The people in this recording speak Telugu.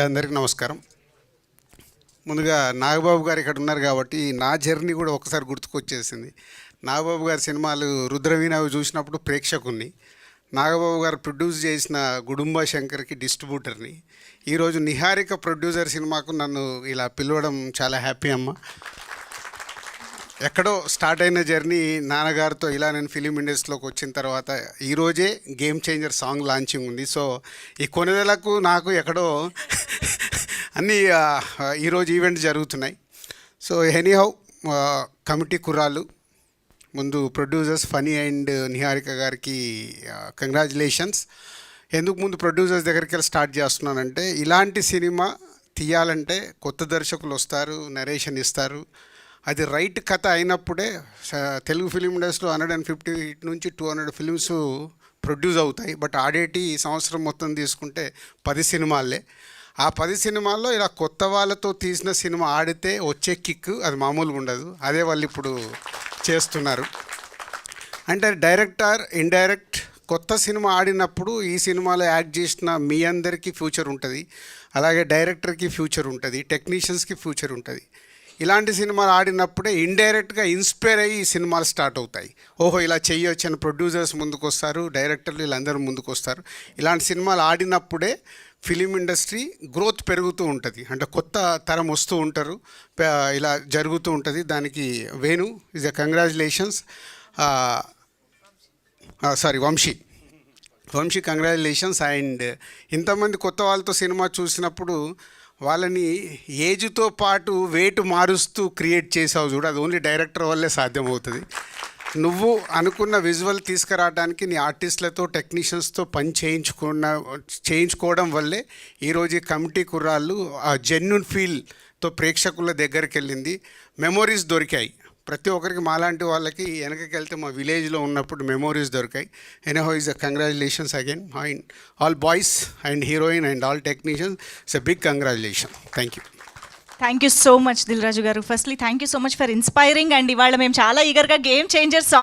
అందరికీ నమస్కారం. ముందుగా నాగబాబు గారు ఇక్కడ ఉన్నారు కాబట్టి నా జర్నీ కూడా ఒకసారి గుర్తుకొచ్చేసింది. నాగబాబు గారి సినిమాలు రుద్రవీణ అవి చూసినప్పుడు ప్రేక్షకుని నాగబాబు గారు ప్రొడ్యూస్ చేసిన గుడుంబ శంకర్కి డిస్ట్రిబ్యూటర్ని ఈరోజు నిహారిక ప్రొడ్యూసర్ సినిమాకు నన్ను ఇలా పిలవడం చాలా హ్యాపీ అమ్మ. ఎక్కడో స్టార్ట్ అయిన జర్నీ నాన్నగారితో ఇలా నేను ఫిలిం ఇండస్ట్రీలోకి వచ్చిన తర్వాత ఈరోజే గేమ్ చేంజర్ సాంగ్ లాంచింగ్ ఉంది. సో ఈ కొనుదలకు నాకు ఎక్కడో అన్నీ ఈరోజు ఈవెంట్ జరుగుతున్నాయి. సో ఎనీహౌ కమిటీ కుర్రాలు ముందు ప్రొడ్యూసర్స్ ఫనీ అండ్ నిహారిక గారికి కంగ్రాచులేషన్స్ ఎందుకు ముందు ప్రొడ్యూసర్స్ దగ్గరికి వెళ్ళి స్టార్ట్ చేస్తున్నానంటే ఇలాంటి సినిమా తీయాలంటే కొత్త దర్శకులు వస్తారు నరేషన్ ఇస్తారు. అది రైట్ కథ అయినప్పుడే తెలుగు ఫిలిం ఇండస్ట్రీలో హండ్రెడ్ అండ్ ఫిఫ్టీ నుంచి టూ హండ్రెడ్ ఫిలిమ్స్ ప్రొడ్యూస్ అవుతాయి. బట్ ఆడేటి ఈ సంవత్సరం మొత్తం తీసుకుంటే పది సినిమాలే. ఆ పది సినిమాల్లో ఇలా కొత్త వాళ్ళతో తీసిన సినిమా ఆడితే వచ్చే కిక్ అది మామూలుగా ఉండదు. అదే వాళ్ళు ఇప్పుడు చేస్తున్నారు. అంటే డైరెక్టర్ ఇండైరెక్ట్ కొత్త సినిమా ఆడినప్పుడు ఈ సినిమాలో యాక్ట్ చేసిన మీ అందరికీ ఫ్యూచర్ ఉంటుంది. అలాగే డైరెక్టర్కి ఫ్యూచర్ ఉంటుంది. టెక్నీషియన్స్కి ఫ్యూచర్ ఉంటుంది. ఇలాంటి సినిమాలు ఆడినప్పుడే ఇండైరెక్ట్గా ఇన్స్పైర్ అయ్యి ఈ సినిమాలు స్టార్ట్ అవుతాయి. ఓహో ఇలా చేయొచ్చు అని ప్రొడ్యూసర్స్ ముందుకు వస్తారు డైరెక్టర్లు వీళ్ళందరూ ముందుకు వస్తారు ఇలాంటి సినిమాలు ఆడినప్పుడే ఫిలిం ఇండస్ట్రీ గ్రోత్ పెరుగుతూ ఉంటుంది. అంటే కొత్త తరం వస్తూ ఉంటారు ఇలా జరుగుతూ ఉంటుంది. దానికి Venu is a congratulations. Sorry Vamshi. Vamshi congratulations. And ఇంతమంది కొత్త వాళ్ళతో సినిమా చూసినప్పుడు వాళ్ళని ఏజ్తో పాటు వేటు మారుస్తూ క్రియేట్ చేసావు చూడు. అది ఓన్లీ డైరెక్టర్ వల్లే సాధ్యమవుతుంది. నువ్వు అనుకున్న విజువల్ తీసుకురావడానికి నీ ఆర్టిస్టులతో టెక్నీషియన్స్తో పని చేయించుకున్న చేయించుకోవడం వల్లే ఈరోజు ఈ కమిటీ కుర్రాళ్ళు ఆ జెన్యున్ ఫీల్తో ప్రేక్షకుల దగ్గరికి వెళ్ళింది మెమొరీస్ దొరికాయి. ప్రతి ఒక్కరికి మాలాంటి వాళ్ళకి వెనకకి వెళ్తే మా విలేజ్లో ఉన్నప్పుడు మెమోరీస్ దొరికాయి. Anyhow is a congratulations again and all boys and heroine and all technicians it's a big congratulation thank you thank you so much Dil Raju గారు. Firstly thank you so much for inspiring and ఇవాళ మేము చాలా ఈగర్గా గేమ్ చేంజర్స్